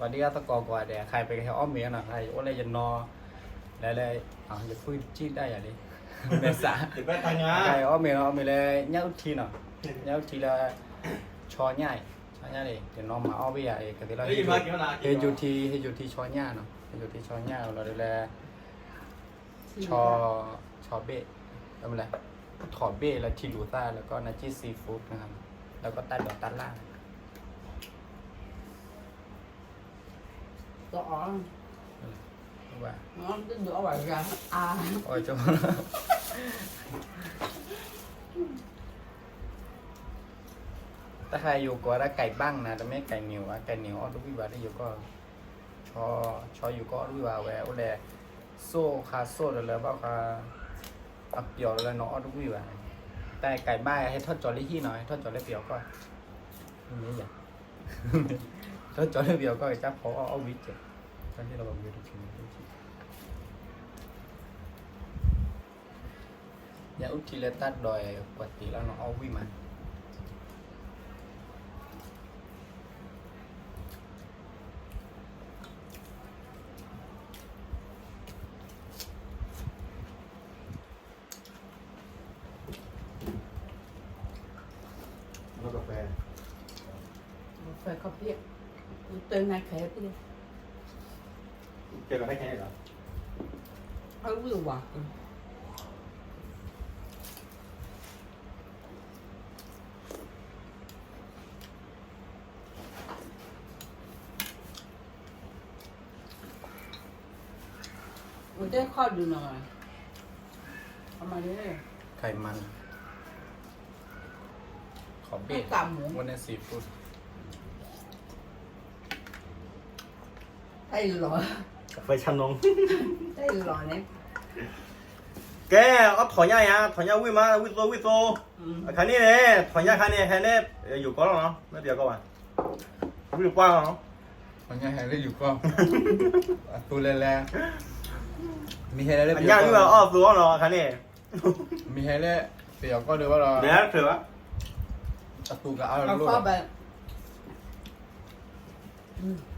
วันนี้ก็ตะกอกว่าเดี๋ยวใครไปแค่อ้อมเมียหน่อยใครโอ้เลยจะนอแล้วเลยอ๋อจะพูดจีดได้อย่างนี้เมษาติดแว่นตางาใครอ้อมเมียอ้อมเมียเลยเนี้ยทีหน่อยเนี้ยทีละชอใหญ่ชอใหญ่เลยเดี๋ยวน้องมาอ้อมไปใหญ่ก็เดี๋ยวเราได้ยินมากี่วันละเฮยูทีเฮยูทีชอใหญ่เนาะเฮยูทีชอใหญ่เราเลยชอชอเบ้ทำอะไรถอดเบ้แล้วทีลูต้าแล้วก็นาจิซีฟู้ดนะครับแล้วก็ตัดดอกตัดล่าง ก็อ๋อว่า nó cứ đổ vào ra à โอ้ยเจ้าถ้าใครอยู่ก็ได้ไก่บ้างนะแต่ไม่ไก่เหนียวอะไก่เหนียวออลูกวิวาได้อยู่ก็ ชอชออยู่ก็ออลูกวิวาแววแลโซ่คาโซ่แล้วบ้าคาอับเปียวแล้วเนาะออลูกวิวาแต่ไก่บ้านให้ทอดจอรี่ที่หน่อยทอดจอรี่เปียวก็ไม่อยาก ทอดจอรี่เปียวก็จะพอเอาวิจิตอนที่เราบอกอยู่ทุกทีอย่าอุทิเลตัดดอยปกติแล้วเนาะเอาวิมันแล้วกาแฟ phải có biết từ này khẽ đi เจอกั นได้แค่ไหนเหรอ ở vừa quả Ủa thế kho được rồi Ông mà đấy ไข่มัน ขอเบรก Cái cả muỗng วันนี้ซีฟู้ด Đây rồi กาแฟชานง Đây rồi nè แกเอาถอยใหญ่อะถอยใหญ่วิ่งมาวิ่งโซวิ่งโซ ừ. คันนี้เนี่ยถอยใหญ่คันนี้แค่นี้อยู่ก็แล้วเนาะไม่เดียวก็วันวิ่งกว้างเนาะมันยังไงได้อยู่ก็ตูแลมีให้ได้อันเปียย่างววิ่งก็มาอ้อซัวเนาะคันนี้มีให้ได้เปียวก็เดี๋ยวว่าเราเดี๋ยวเถื่อตะตูก็เอาเอาลูก kho bà ừ. Ông một tay Nó lời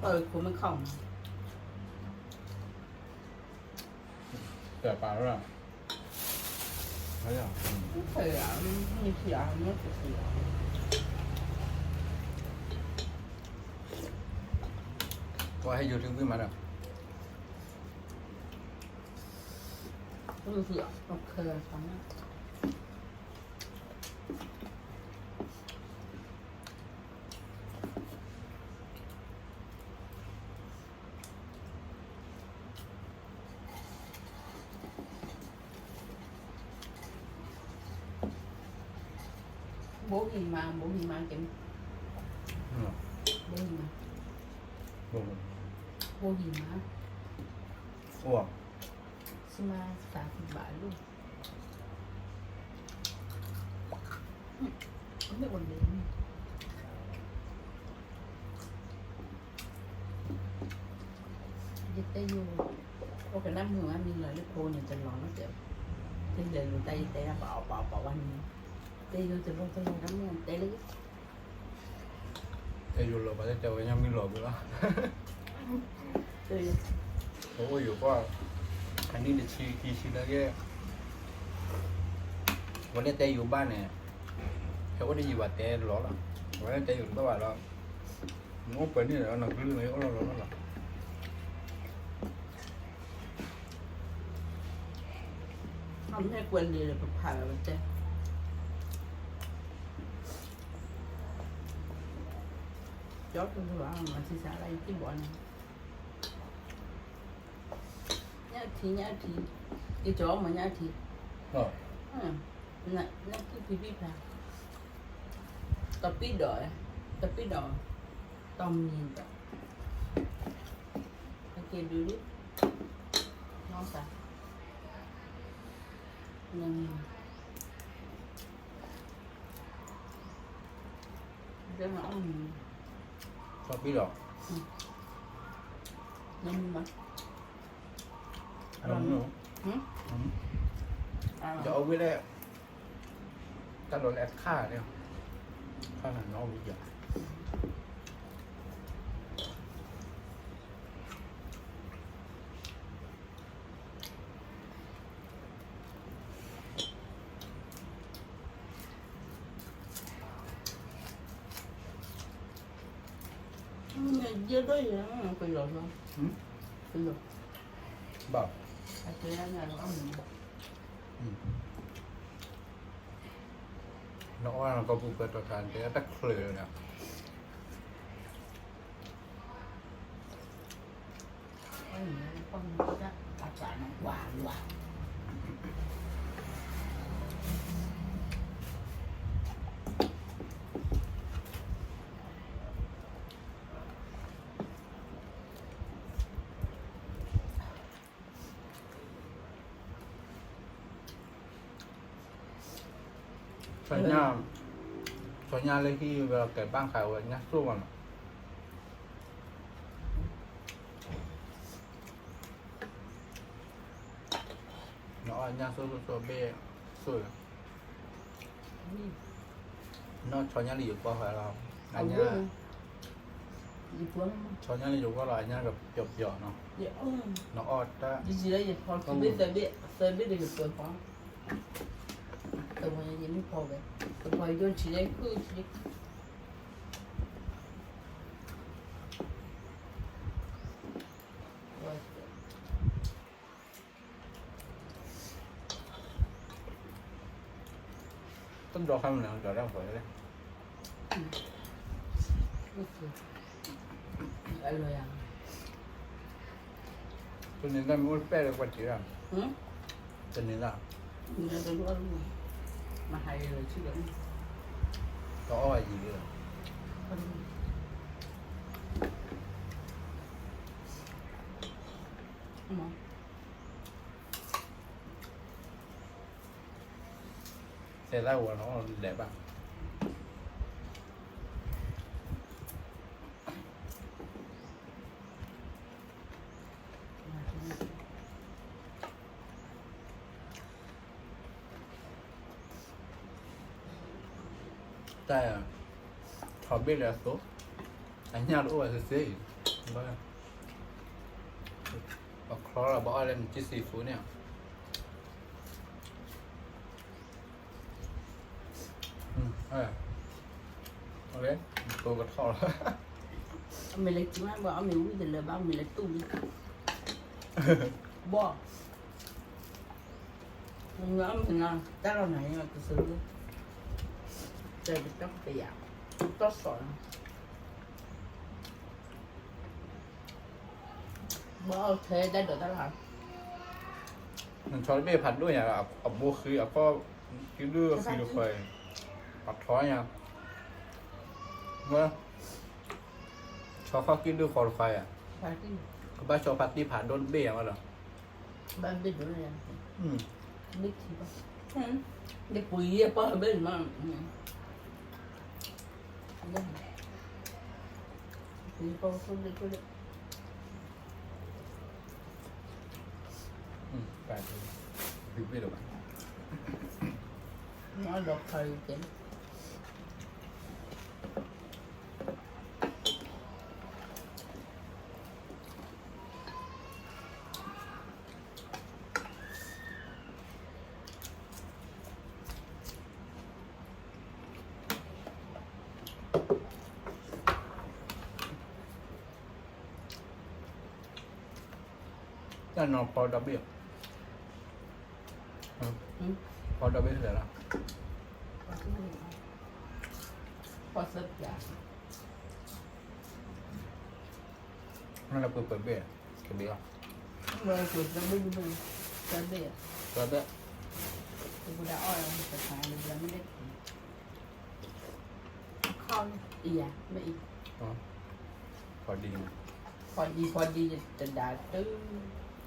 เก็มอืมบหิมะโอ้โหบหิมะอ้วกซื้อมาสามสิบบาทลูกอืมไม่วันเดียวนี่ยึดได้อยู่โอ้กันน้ำหัวมีหน่อยลูกโคเนี่ยจะร้อนแล้วเดี๋ยวที่เหลืออยู่ใต้ใต้น้ำเปล่าเปล่า เปล่าวันนี้เตยอยู่จะลงไปน้ำเงินเตยเลยแต่อยู่หลบไปแต่เจอยังมีหลบอยู่แล้วเตยโอ้ยอยู่ก็อันนี้เดี๋ยวชีทีชีแล้วแกวันนี้แต่อยู่บ้านเนี่ยเขาก็ได้อยู่ว่าแต่ร้อนหรอวันนี้แต่อยู่ก็ว่าเรางบไปนี่เราหนักลื่นเลยก็เราร้อนหรอทำให้กวนดีเลยผ่านแล้วมันเจ๊ย อดเป็นว่ามันสิสาอะไรที่บ่อน nhá thì nhá thì cái chó mà nhá thì ก็ ừ. nè nó cứ bị bị phà tập biết đợi tập biết đợi ต้มยินแบบโอเชอบพี่หรอกยังมีมั้ยน้องหนูหืมอืมอ่าจะเอาไว้ได้กระโดดแอดค่าเนี่ยข้างหลังน้องวิทยา เนี่ยเยอะด้วยนะไปหลอกเราอืมไปหลอก บอก ไอ้เจ้าเนี่ยเราอ้อม น้องว่าเราก็พูดเปิดตัวการแต่ตะเคลื อเนี่ยไอ้เนี่ยต้องจะอาจารย์หวานหวานสัญญาสัญญาเลยที่เวลาเกิดบ้างขายวันนี้สู้กันน้องอันนี้สู้สู้สู้เบ้สู้นี่ nó cho nhau liều qua phải không เอา anh เรื่อง nhá ดีกว่า cho nhau liều qua lại nha gặp chụp giỏ nó เดี๋ยว nó ọt ra ดีจีได้ยังพอคือไม่เซเบเซเบได้อยู่ตัวฟ้าแต่วันนี้ไม่พอเลยแต่พอโดนชีได้คือชีต้องรอคำหนึ่งเดี๋ยวเราไปเลย อะไรอะ ตัวนี้ได้ไม่รู้ แป้งเลยกว่าจีอะหืมตัวนี้ละมีอะไรรู้อะไรมาให้เลยชื่ออะไรก็อ้อยยีเลยมองเสร็จแล้วหัวน้องแดดบ้างแต่ชอบเบ้เลยสุดอันนี้รู้ว่าจะเสียอีกบ้างบอกคลอร์บอกอะไรมันจีซีฟูเนี่ยอืมเออโอเคตัวก็ทอดแล้ว mình lấy chú ăn bảo mình uống là bao mình lấy tù đi bỏ mình nói mình nói chắc là này mà cứ xử lý trời bị tóc bị ảo tóc sỏi bỏ thế đây được ta làm มันช้อนเบ้ผัดด้วยอย่างอะเอาบัวคือเอาก็กินด้วยคือไฟปัดท้อยอย่างเมื่อชอบเขากินด้วยคอไฟอะ phải cái ก็บ้าชอบผัดที่ผ่านโดนเบ้อย่างนั้นเหรอ ban biết nữa là อืม biết gì đâu ừ. để quỷ à bao bên mà ừ. Đây. quỷ bao không được có được อืมแปลกเลยดูไม่ดู nó lột thời chỉnh นั่นนอนพอดับเบิล ừ. พอดับเบิลเสร็จแล้ว Có sắp giả นั่นเราเปิดเปิดเบ้กับเบี้ย Rồi chuột nó binh binh Sắp giả ตัวเบ้ Tôi đã oi ông phải xài được là mới đấy Con Ý à, mẹ ý อ๋อพอดี พอดีพอดีจะจะด่าตื้อพอดีบ้างบัดป่าพี่น้องว่าเจ๊เดี๋ยวได้เดี๋ยวอันอ้อนนี้เลยอันนี้อยู่อ้อนเลยอ้อนเลยนะพี่นั่นแหละเราบอกเจ๊เจ๊เด้ออ้อ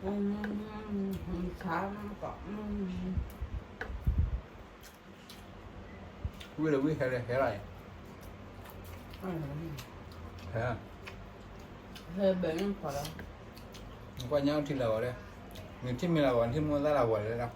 ชิวอะเนาะอืมช้างก็อืมวิ่งเลยวิ่งแค่ไหนแค่ไรอืมแค่เบนพอแล้วมันก็ยังที่เราเลยมีที่มีเราวันที่มันได้เราวันเลยนะ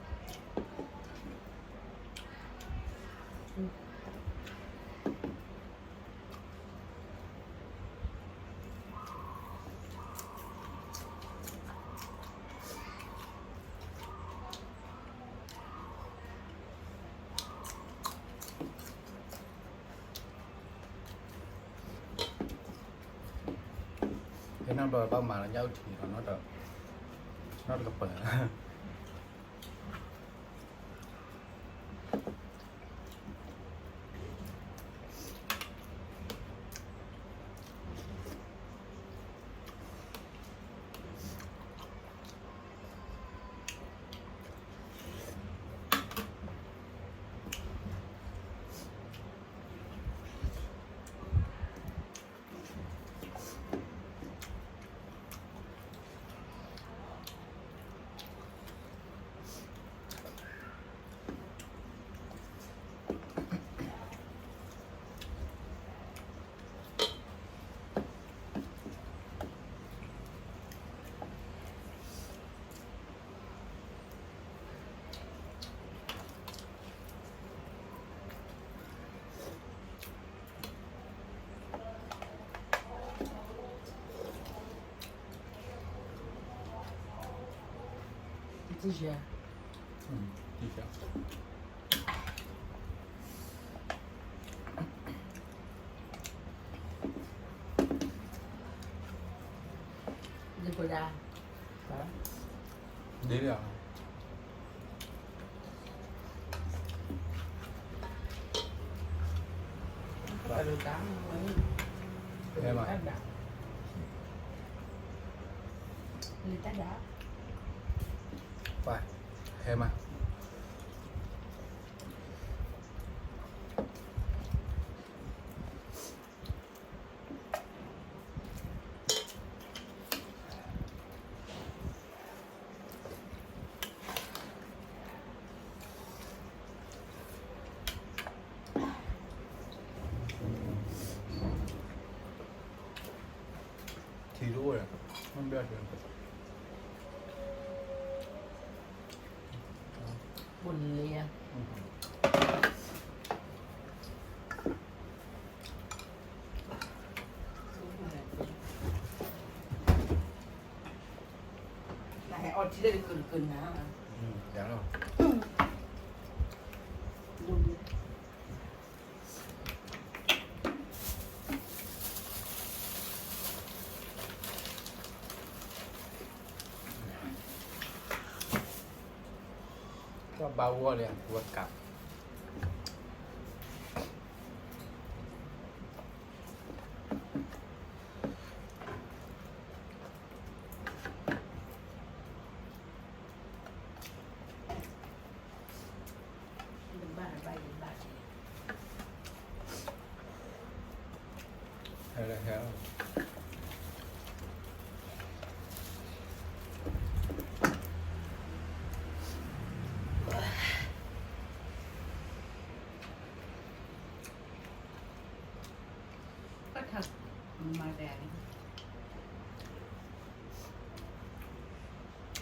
cái năm rồi bao mà là nhau thì nó được nó được bở 这些 ừ, thế mà thì đúng rồi không biết được บนเรีย อที่ได้เกินเกินนะ ừ, dạ rồi ดูดิก็เบาวัวเลยอะวัวกลับ เป็นบ้านใบเป็นบ้าน hay là thế ก็ทำมันมาแดง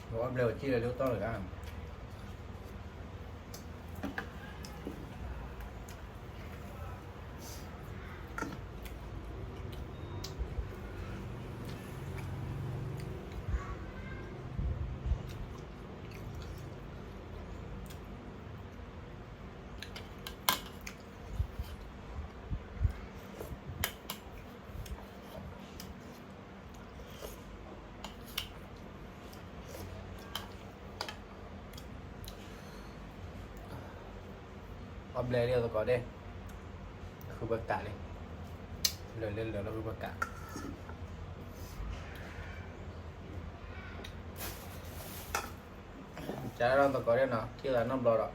บอกว่าเร็วที่เร็วต้องเลยอะ เเอาเบลเรียวตัวก่อนเด้คือประกาศเลยเหลือเล่นเหลือแล้วคือประกาศจะได้ลองตัวก่อนเด้เนาะที่ร้านน้ำรอดอะ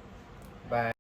บาย